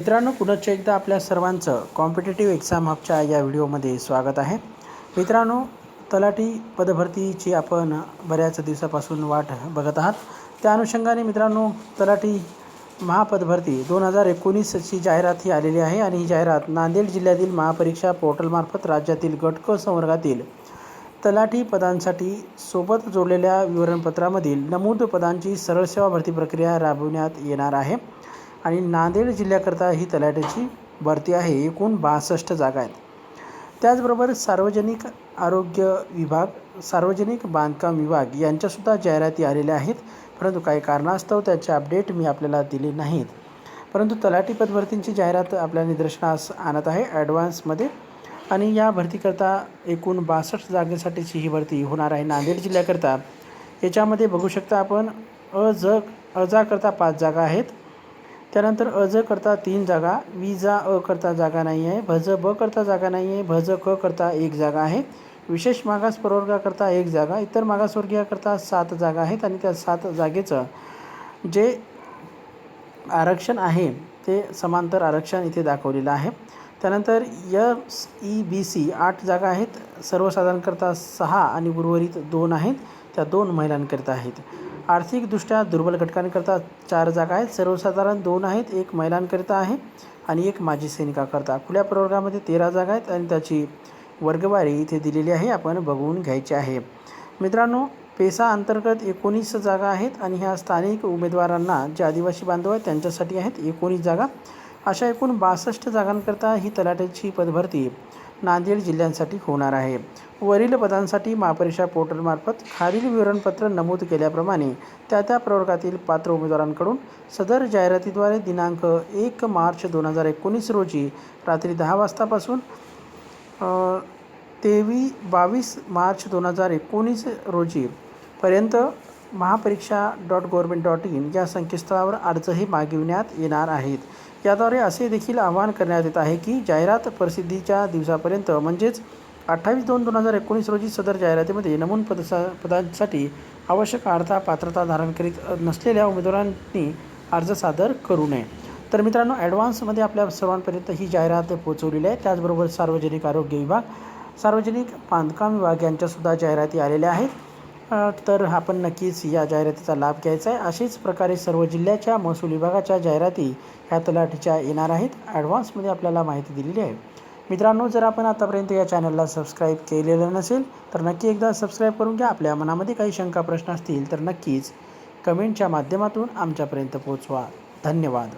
मित्रांनो पुनश्च एकदा आपल्या सर्वांचं कॉम्पिटेटिव्ह एक्झाम हबच्या या व्हिडिओमध्ये स्वागत आहे. मित्रांनो तलाठी पदभरतीची आपण बऱ्याच दिवसापासून वाट बघत आहात. त्या अनुषंगाने मित्रांनो तलाठी महापदभरती दोन हजार एकोणीसची जाहिरात ही आलेली आहे आणि ही जाहिरात नांदेड जिल्ह्यातील महापरीक्षा पोर्टलमार्फत राज्यातील गटक संवर्गातील तलाठी पदांसाठी सोबत जोडलेल्या विवरणपत्रामधील नमूद पदांची सरळ सेवा भरती प्रक्रिया राबविण्यात येणार आहे. आणि नांदेड जिल्ह्याकरता ही तलाठ्याची भरती आहे. एकूण बासष्ट जागा आहेत. त्याचबरोबर सार्वजनिक आरोग्य विभाग सार्वजनिक बांधकाम विभाग यांच्यासुद्धा जाहिराती आलेल्या आहेत. परंतु काही कारणास्तव त्याचे अपडेट मी आपल्याला दिले नाहीत. परंतु तलाठी पदभरतींची जाहिरात आपल्या निदर्शनास आणत आहे ॲडव्हान्समध्ये. आणि या भरतीकरता एकूण बासष्ट जागेसाठीची ही भरती होणार आहे नांदेड जिल्ह्याकरता. याच्यामध्ये बघू शकता आपण अ ज अजाकरता पाच जागा आहेत. त्यानंतर अज करता तीन जागा विजा अ करता जागा नाही आहे भज ब करता जागा नाही आहे भज क करता एक जागा आहे. विशेष मागास प्रवर्गाकरता एक जागा इतर मागासवर्गीयाकरता सात जागा आहेत आणि त्या सात जागेचं जे आरक्षण आहे ते समांतर आरक्षण इथे दाखवलेलं आहे. त्यानंतर यस ई बी सी आठ जागा आहेत. सर्वसाधारणकरता सहा आणि उर्वरित दोन आहेत. त्या दोन महिलांकरिता आहेत. आर्थिकदृष्ट्या दुर्बल घटकांकरता चार जागा आहेत. सर्वसाधारण दोन आहेत. एक महिलांकरिता आहे आणि एक माजी सैनिकाकरता. खुल्या प्रवर्गामध्ये तेरा जागा आहेत आणि त्याची वर्गवारी इथे दिलेली आहे. आपण बघून घ्यायची आहे. मित्रांनो पेसा अंतर्गत एकोणीस जागा आहेत आणि ह्या स्थानिक उमेदवारांना जे आदिवासी बांधव आहेत त्यांच्यासाठी आहेत एकोणीस जागा. अशा एकूण बासष्ट जागांकरता ही तलाठ्याची पदभरती नांदेड जिल्ह्यांसाठी होणार आहे. वरील पदांसाठी महापरीक्षा पोर्टलमार्फत खालील विवरणपत्र नमूद केल्याप्रमाणे त्या त्या प्रवर्गातील पात्र उमेदवारांकडून सदर जाहिरातीद्वारे दिनांक एक मार्च दोन हजार एकोणीस रोजी रात्री दहा वाजतापासून तेवीस बावीस मार्च दोन हजार एकोणीस रोजीपर्यंत Mahapariksha dot government dot in या संकेतस्थळावर अर्जही मागविण्यात येणार आहेत. याद्वारे असे देखील आवाहन करण्यात येत आहे की जाहिरात प्रसिद्धीच्या दिवसापर्यंत म्हणजेच अठ्ठावीस दोन दोन हजार एकोणीस रोजी सदर जाहिरातीमध्ये नमून पदसा पदांसाठी आवश्यक अर्था पात्रता धारण करीत नसलेल्या उमेदवारांनी अर्ज सादर करू नये. तर मित्रांनो ॲडव्हान्समध्ये आपल्या सर्वांपर्यंत ही जाहिरात पोहोचवलेली आहे. त्याचबरोबर सार्वजनिक आरोग्य विभाग सार्वजनिक बांधकाम विभाग यांच्यासुद्धा जाहिराती आलेल्या आहेत. तर आपण नक्कीच या जाहिरातीचा लाभ घ्यायचा आहे. अशाच प्रकारे सर्व जिल्ह्याच्या महसूल विभागाच्या जाहिराती ह्या तलाठीच्या येणार आहेत. ॲडव्हान्समध्ये आपल्याला माहिती दिलेली आहे. मित्रांनो जर आपण आतापर्यंत या चॅनलला सबस्क्राईब केलेलं नसेल तर नक्की एकदा सबस्क्राईब करून घ्या. आपल्या मनामध्ये काही शंका प्रश्न असतील तर नक्कीच कमेंटच्या माध्यमातून आमच्यापर्यंत पोचवा धन्यवाद.